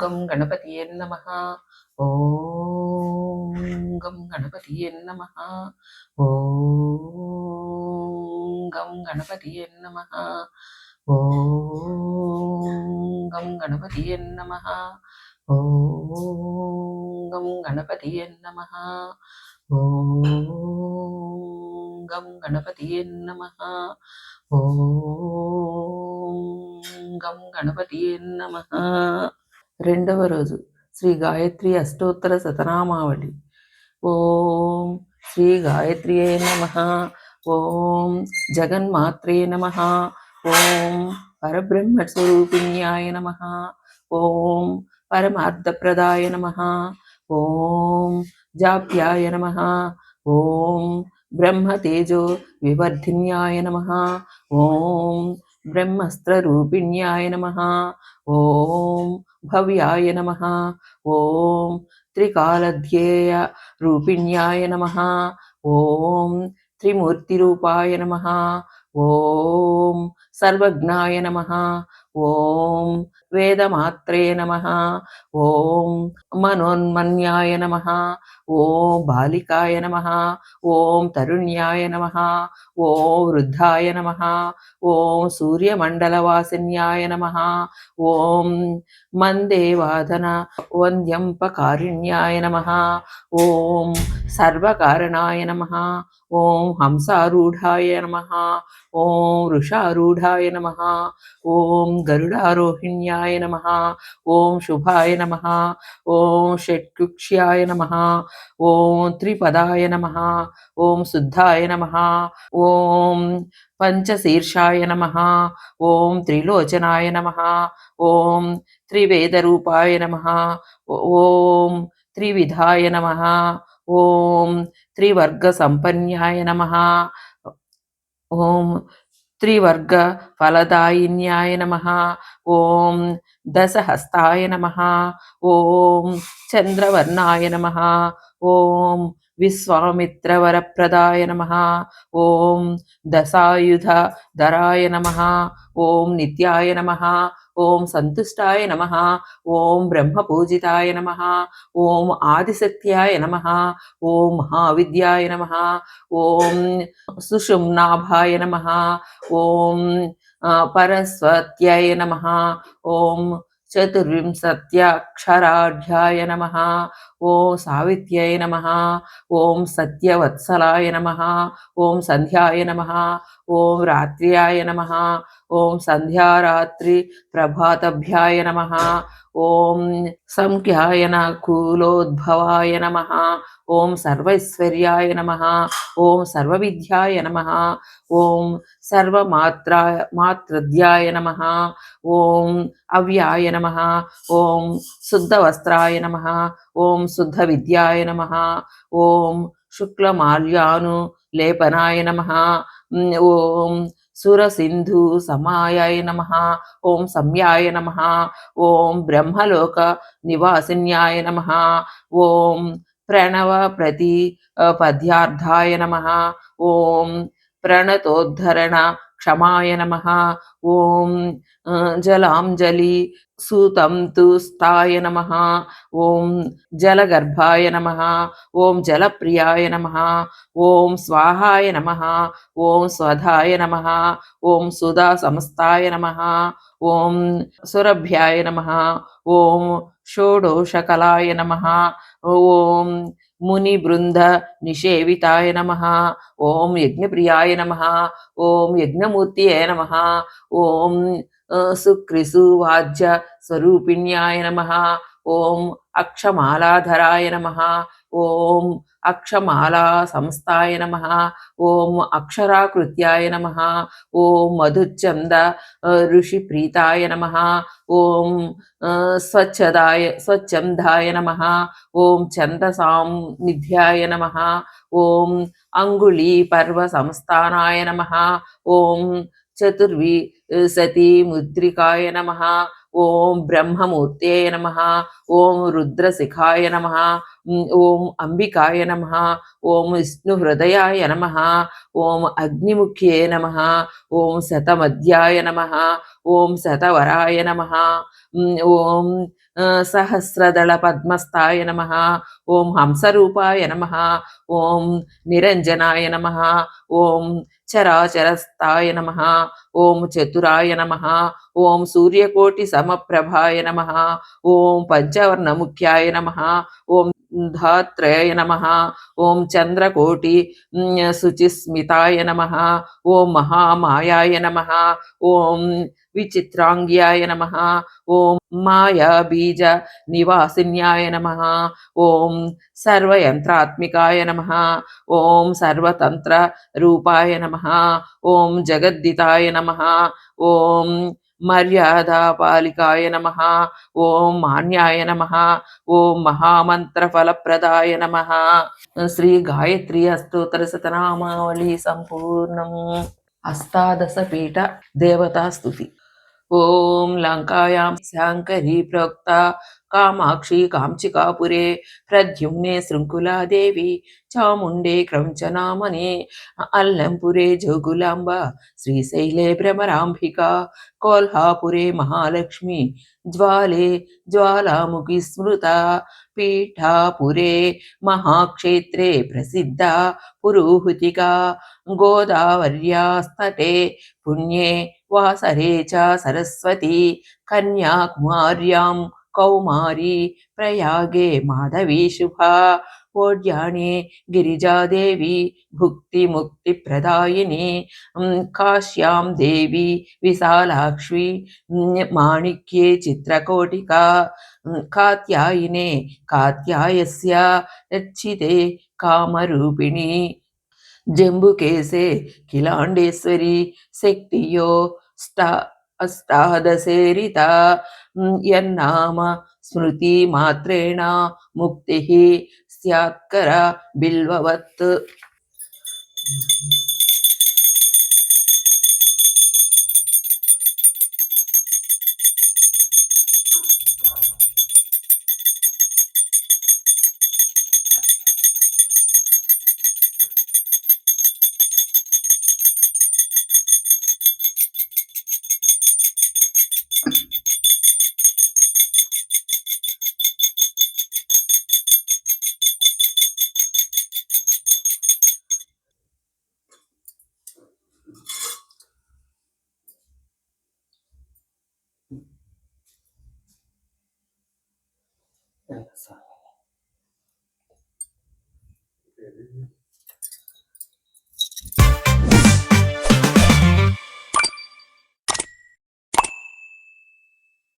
గం గణపతియే నమ ఓం గం గణపతియే నమ ఓం గం గణపతియే నమ ఓం గం గణపతియే నమ ఓం గం గణపతియే నమ ఓం గం గణపతియే రెండవ రోజు శ్రీ గాయత్రి అష్టోత్తర శతనామావళి ఓం శ్రీ గాయత్రియే నమ. ఓం జగన్మాత్రే నమ. ఓం పరబ్రహ్మస్వరూపిణ్యాయ నమ. ఓం పరమార్థప్రదాయ నమ. ఓం జాప్యాయ నమ. ఓం బ్రహ్మతేజో వివర్ధిన్యాయ నమ. ఓం బ్రహ్మస్త్రరూపిణ్యాయ నమ ఓం భవ్యాయ నమ ఓం త్రికాలధ్యేయ రూపిణ్యాయ నమ ఓం త్రిమూర్తిరూపాయ నమ ఓం సర్వజ్ఞాయ నమ. ఓం వేదమాత్రే నమ. ఓం మనోన్మన్యాయ నమ. ఓం బాలికాయ నమ. ఓం తరుణ్యాయ నమ. ఓం వృద్ధాయ నమ. ఓం సూర్యమండలవాసిన్యాయ నమ. ఓం మందేవాదన వంద్యంపకారిణ్యాయ నమ. ఓం సర్వకారణాయ నమ. ఓం హంసారూఢాయ నమ. ఓం వృషారూఢాయ నమ ఓం గరుడారోహిణ్యాయ నమ ఓం శుభాయ నమ ఓం షట్కుక్ష్యాయ నమ ఓం త్రిపదాయ నమ ఓం శుద్ధాయ నమ ఓం పంచశీర్షాయ నమ ఓం త్రిలోచనాయ నమ ఓం త్రివేదరూపాయ నమ ఓం త్రివిధాయ నమ ఓం త్రివర్గసంపన్యాయ నమ ఓం త్రివర్గ ఫలదాయిన్యాయ నమ. ఓం దశహస్తాయ నమ. ఓం చంద్రవర్ణాయ నమ. ఓం విశ్వామిత్రవరప్రదాయ నమ ఓం దశాయుధ ధరాయ నమ ఓం నిత్యాయ నమ ఓం సంతుష్టాయ నమ ఓం బ్రహ్మపూజితాయ నమ ఓం ఆదిశక్త్యాయ నమ ఓం మహావిద్యాయ నమ ఓం సుషుమ్నాభాయ నమ ఓం పరస్వత్యాయ నమ ఓం చతుర్వింశత్యక్షరాఢ్యాయ నమ ఓం సావిత్యై నమ ఓం సత్యవత్సలాయ నమ ఓం సంధ్యాయ నమ ఓం రాత్ర్యాయ నమ ఓం సంధ్యారాత్రి ప్రభాతభ్యాయ నమ ఓం సంఖ్యాయన కూలోద్భవాయ నమ ఓం సర్వైశ్వర్యాయ నమ ఓం సర్వవిద్యాయ నమ ఓం సర్వమాత్రా మాతృద్యాయ నమ ఓం అవ్యాయ నమ ఓం శుద్ధవస్త్రాయ నమ ఓం శుద్ధవిద్యాయ నమ ఓం శుక్లమాల్యాను లేపనాయ నమ ఓం సురసింధు సమాయాయ నమ ఓం సంయాయ నమ ఓం బ్రహ్మలోక నివాసిన్యాయ నమ ఓం ప్రణవ ప్రతి పద్యార్థాయ నమ ఓం ప్రణతోద్ధరణ క్షమాయ నమ ఓం జలాంజలి సూతం తు స్థాయ నమ ఓం జలగర్భాయ నమ ఓం జలప్రియాయ నమ ఓం స్వాహాయ నమ ఓం స్వధాయ నమ ఓం సుధా సమస్తాయ నమ ఓం సురభ్యాయ నమ ఓం షోడోషకలాయ నమ ఓం ముని బృంద నిషేవితాయ నమ ఓం యజ్ఞప్రియాయ నమ ఓం యజ్ఞమూర్తియే నమ ఓం సుక్రిసువాజ్య స్వరూపిణ్యాయ నమ. ఓం అక్షమాలాధరాయ నమ. ఓం అక్షమాలా సంస్థాయ నమ. ఓం అక్షరాకృత్యాయ నమ. ఓం మధుచంద ఋషిప్రీతాయ నమ. ఓం స్వచ్ఛదాయ స్వచ్ఛందాయ నమ. ఓం ఛందసాం నిధ్యాయ నమ. ఓం అంగుళీ పర్వ సంస్థానాయ నమ. ఓం చతుర్వి సతీ ముద్రికాయ నమ ఓం బ్రహ్మమూర్తే నమ ఓం రుద్రశిఖాయ నమ ఓం అంబికాయ నమ ఓం విష్ణుహృదయాయ నమ ఓం అగ్నిముఖ్యే నమ ఓం శతమధ్యాయ నమ ఓం శతవరాయ నమ. ఓం సహస్రదళ పద్మస్థాయ నమ. ఓం హంసరూపాయ నమ. ఓం నిరంజనాయ నమ. ఓం చరాచరస్థాయ నమ. ఓం చతురాయ నమ. ఓం సూర్యకోటి సమప్రభాయ నమ. ఓం పంచవర్ణముఖ్యాయ నమ. ఓం ధాత్రయ నమ ఓం చంద్రకోటి శుచిస్మితాయ నమ ఓం మహామాయాయ నమ ఓం విచిత్రాంగ్యాయ నమ ఓం మాయా బీజ నివాసిన్యాయ నమ ఓం సర్వయంత్రాత్మికాయ నమ ఓం సర్వతంత్ర రూపాయ నమ ఓం జగద్దితాయ నమ ఓం మర్యాదాపాలికాయ నమ. ఓం మాన్యాయ నమ. ఓం మహామంత్రఫలప్రదాయ నమ. శ్రీ గాయత్రి అష్టోత్తర శతనామావళి సంపూర్ణం. అష్టాదశపీఠ దేవతాస్తుతి ఓం లంకాయాం శాంకరీ ప్రోక్త కామాక్షి కాంచికాపురే ప్రద్యుమ్నే శృంకులాదేవి చాముండే క్రౌంచనామనే అల్లంపురే జోగులాంబ శ్రీశైలే భ్రమరాంబిక కోల్హాపురే మహాలక్ష్మి జ్వాలే జ్వాలాముఖి స్మృత పీఠాపురే మహాక్షేత్రే ప్రసిద్ధ పురోహుతికా గోదావర్యాస్తటే పుణ్యే వాసరే చ సరస్వతి కన్యాకుమార్యాం కౌమారీ ప్రయాగే మాధవీ శుభా ఓడ్యాణే గిరిజాదేవి భుక్తి ముక్తి ప్రదాయిని కాశ్యాం దేవి విశాలాక్షి మాణిక్యే చిత్రకోటికా కాత్యాయినే కాత్యాయస్య రక్షితే కామరూపిణి జంబుకేసే కిలాండేశ్వరి శక్తియో ஸ்டா अष्टादशेरिता यन्नाम स्मृतिमात्रेण मुक्तिः स्यात्करा बिल्ववत् さい。